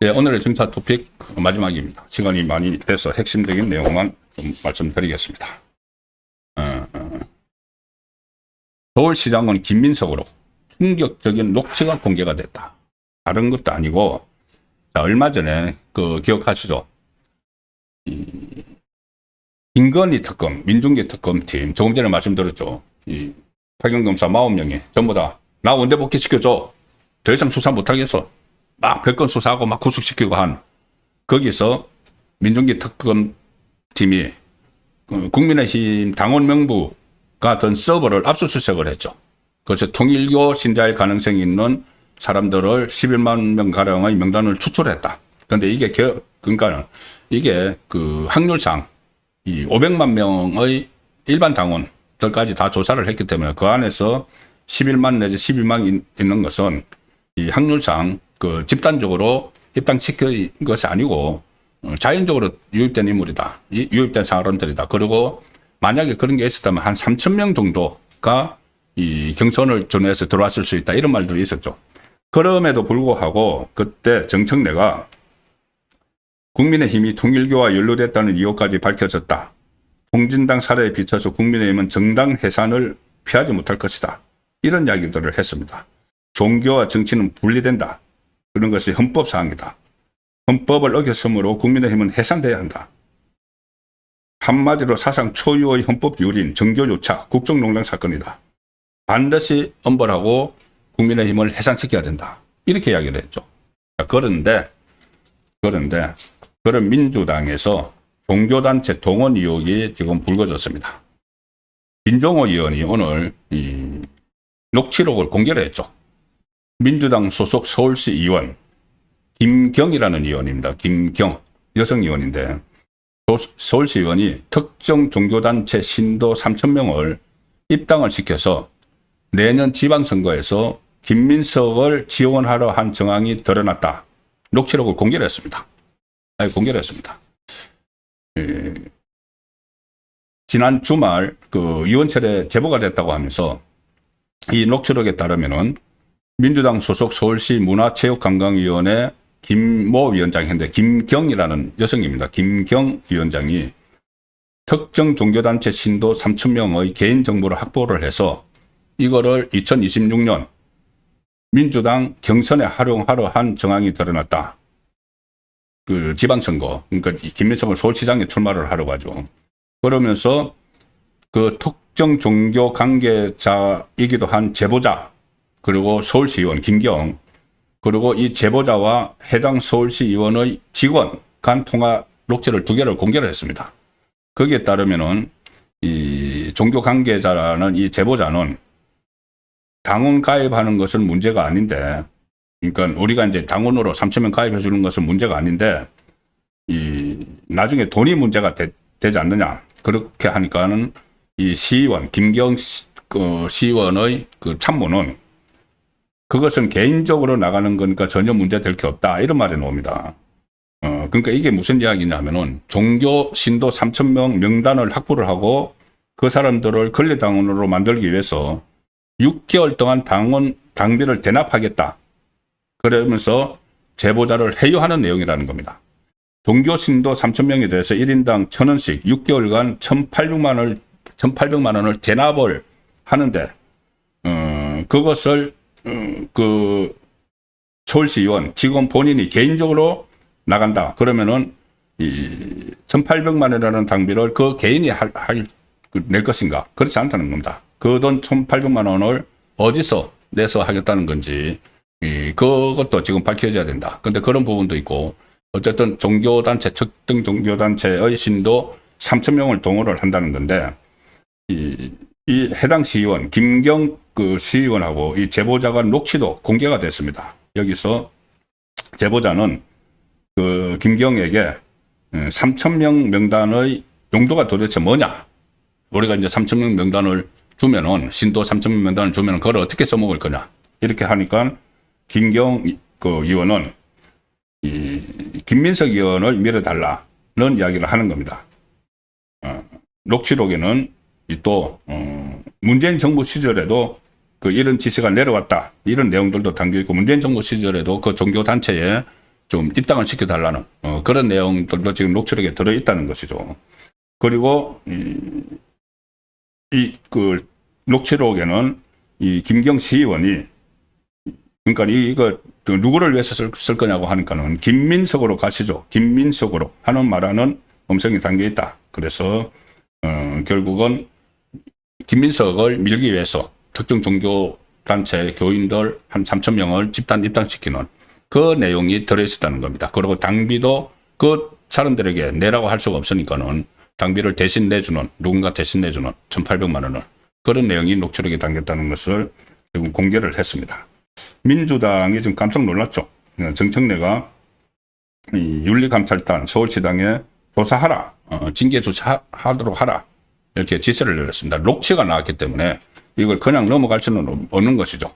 네, 오늘의 정차 토픽 마지막입니다. 시간이 많이 돼서 핵심적인 내용만 좀 말씀드리겠습니다. 어, 어. 서울시장은 김민석으로 충격적인 녹취가 공개가 됐다. 다른 것도 아니고 자, 얼마 전에 그 기억하시죠? 이 김건희 특검, 민중계 특검팀 조금 전에 말씀드렸죠. 이 파견검사 40명이 전부 다 나 원대 복귀시켜줘. 더 이상 수사 못하겠어. 막 별건 수사하고 막 구속시키고 한 거기서 민중기 특검팀이 그 국민의힘 당원 명부가 든 서버를 압수수색을 했죠. 그래서 통일교 신자일 가능성이 있는 사람들을 11만 명 가량의 명단을 추출했다. 그런데 이게 겨, 그러니까 이게 그 확률상 이 500만 명의 일반 당원들까지 다 조사를 했기 때문에 그 안에서 11만 내지 12만 있는 것은 이 확률상 그 집단적으로 입당시킨 것이 아니고 어, 자연적으로 유입된 인물이다. 이- 유입된 사람들이다. 그리고 만약에 그런 게 있었다면 한 3천 명 정도가 이 경선을 전해서 들어왔을 수 있다. 이런 말들이 있었죠. 그럼에도 불구하고 그때 정청래가 국민의힘이 통일교와 연루됐다는 이유까지 밝혀졌다. 홍진당 사례에 비춰서 국민의힘은 정당 해산을 피하지 못할 것이다. 이런 이야기들을 했습니다. 종교와 정치는 분리된다. 그런 것이 헌법 사항이다. 헌법을 어겼으므로 국민의힘은 해산돼야 한다. 한마디로 사상 초유의 헌법 유린 정교조차 국정농단 사건이다. 반드시 엄벌하고 국민의힘을 해산시켜야 된다. 이렇게 이야기를 했죠. 자, 그런데 그런데 그런 민주당에서 종교단체 동원 의혹이 지금 불거졌습니다. 민종호 의원이 오늘 이 녹취록을 공개를 했죠. 민주당 소속 서울시 의원 김경이라는 의원입니다. 김경 여성 의원인데 소- 서울시 의원이 특정 종교단체 신도 3천 명을 입당을 시켜서 내년 지방선거에서 김민석을 지원하려 한 정황이 드러났다. 녹취록을 공개를 했습니다. 아니, 공개를 했습니다. 에, 지난 주말 그 의원철에 제보가 됐다고 하면서 이 녹취록에 따르면은 민주당 소속 서울시 문화체육관광위원회 김모 위원장인데 김경이라는 여성입니다. 김경 위원장이 특정 종교단체 신도 3천 명의 개인 정보를 확보를 해서 이거를 2026년 민주당 경선에 활용하려 한 정황이 드러났다. 그 지방선거, 그러니까 이 김민석을 서울시장에 출마를 하려고 하죠. 그러면서 그 특정 종교 관계자이기도 한 제보자, 그리고 서울시 의원 김경, 그리고 이 제보자와 해당 서울시 의원의 직원 간 통화 녹취를 두 개를 공개를 했습니다. 거기에 따르면은 이 종교 관계자라는 이 제보자는 당원 가입하는 것은 문제가 아닌데, 그러니까 우리가 이제 당원으로 3천 명 가입해 주는 것은 문제가 아닌데, 이 나중에 돈이 문제가 되, 지 않느냐 그렇게 하니까는 이 시의원 김경 시, 그 시의원의 그 참모는 그것은 개인적으로 나가는 거니까 전혀 문제 될 게 없다 이런 말이 나옵니다. 어 그러니까 이게 무슨 이야기냐면은 종교 신도 3천 명 명단을 확보를 하고 그 사람들을 권리당원으로 만들기 위해서 6개월 동안 당원 당비를 대납하겠다. 그러면서 제보자를 해유하는 내용이라는 겁니다. 종교 신도 3천 명에 대해서 1인당 1,000원씩 6개월간 1,800만 원을 1,800만 원을 대납을 하는데 어, 그것을 음, 그 서울시 의원 직원 본인이 개인적으로 나간다. 그러면은 이 1,800만 원이라는 당비를 그 개인이 할, 할, 그낼 것인가? 그렇지 않다는 겁니다. 그 돈 1,800만 원을 어디서 내서 하겠다는 건지 이 그것도 지금 밝혀져야 된다. 근데 그런 부분도 있고 어쨌든 종교단체 특정 종교단체의 신도 3천 명을 동원을 한다는 건데 이, 이 해당 시의원 김경 그 시의원하고 이 제보자가 녹취도 공개가 됐습니다. 여기서 제보자는 그 김경에게 3천 명 명단의 용도가 도대체 뭐냐? 우리가 이제 3천 명 명단을 주면은 신도 3천 명 명단을 주면은 그걸 어떻게 써먹을 거냐? 이렇게 하니까 김경 그 의원은 이 김민석 의원을 밀어달라는 이야기를 하는 겁니다. 어, 녹취록에는 이또 어, 문재인 정부 시절에도 그 이런 지시가 내려왔다 이런 내용들도 담겨 있고 문재인 정부 시절에도 그 종교 단체에 좀 입당을 시켜달라는 어, 그런 내용들도 지금 녹취록에 들어 있다는 것이죠. 그리고 이그 녹취록에는 이 김경 시의원이 그러니까 이- 이거 그 누구를 위해서 쓸, 쓸 거냐고 하니까는 김민석으로 가시죠. 김민석으로 하는 말하는 음성이 담겨 있다. 그래서 어, 결국은 김민석을 밀기 위해서 특정 종교 단체 교인들 한 3천 명을 집단 입당시키는 그 내용이 들어있었다는 겁니다. 그리고 당비도 그 사람들에게 내라고 할 수가 없으니까는 당비를 대신 내주는 누군가 대신 내주는 1,800만 원을 그런 내용이 녹취록에 담겼다는 것을 지금 공개를 했습니다. 민주당이 지금 깜짝 놀랐죠. 어, 정청래가 이 윤리감찰단 서울시당에 조사하라, 어, 징계 조사하도록 하라 이렇게 지시를 내렸습니다. 녹취가 나왔기 때문에 이걸 그냥 넘어갈 수는 없- 없는 것이죠.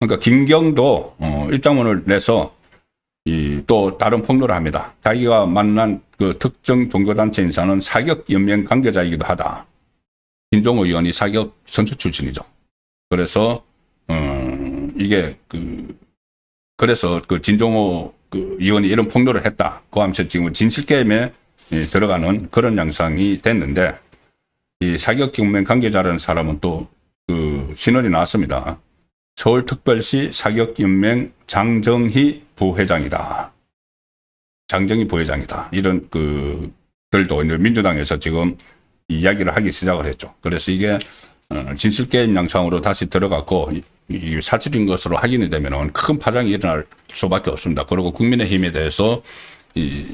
그러니까 김경도 어, 입장문을 내서 이 또 다른 폭로를 합니다. 자기가 만난 그 특정 종교단체 인사는 사격 연맹 관계자이기도 하다. 김종호 의원이 사격 선수 출신이죠. 그래서 어, 이게 그 그래서 그 진종호 그 의원이 이런 폭로를 했다. 그 하면서 지금 진실 게임에 예, 들어가는 그런 양상이 됐는데 이 사격 연맹 관계자라는 사람은 또 그 신원이 나왔습니다. 서울특별시 사격연맹 장정희 부회장이다. 장정희 부회장이다. 이런 그 들도 민주당에서 지금 이야기를 하기 시작을 했죠. 그래서 이게 어, 진실 게임 양상으로 다시 들어갔고 이- 이 사실인 것으로 확인이 되면은 큰 파장이 일어날 수밖에 없습니다. 그리고 국민의힘에 대해서 이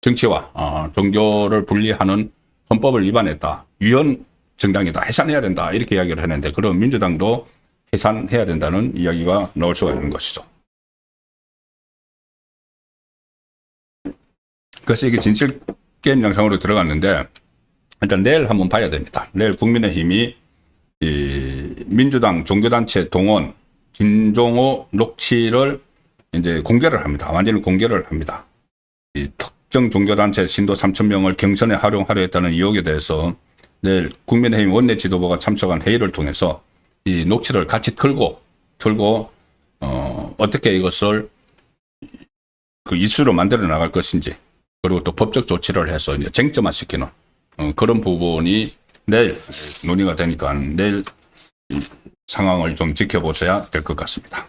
정치와 어, 종교를 분리하는 헌법을 위반했다. 위헌 정당이다. 해산해야 된다. 이렇게 이야기를 했는데 그럼 민주당도 해산해야 된다는 이야기가 나올 수가 있는 것이죠. 그래서 이게 진실 게임 양상으로 들어갔는데 일단 내일 한번 봐야 됩니다. 내일 국민의힘이 이 민주당 종교단체 동원 김종호 녹취를 이제 공개를 합니다. 완전히 공개를 합니다. 이 특정 종교단체 신도 3천 명을 경선에 활용하려 했다는 의혹에 대해서 내일 국민의힘 원내 지도부가 참석한 회의를 통해서 이 녹취를 같이 틀고 틀고 어, 어떻게 이것을 그 이슈로 만들어 나갈 것인지 그리고 또 법적 조치를 해서 이제 쟁점화 시키는 어, 그런 부분이 내일 논의가 되니까 내일 이 상황을 좀 지켜보셔야 될 것 같습니다.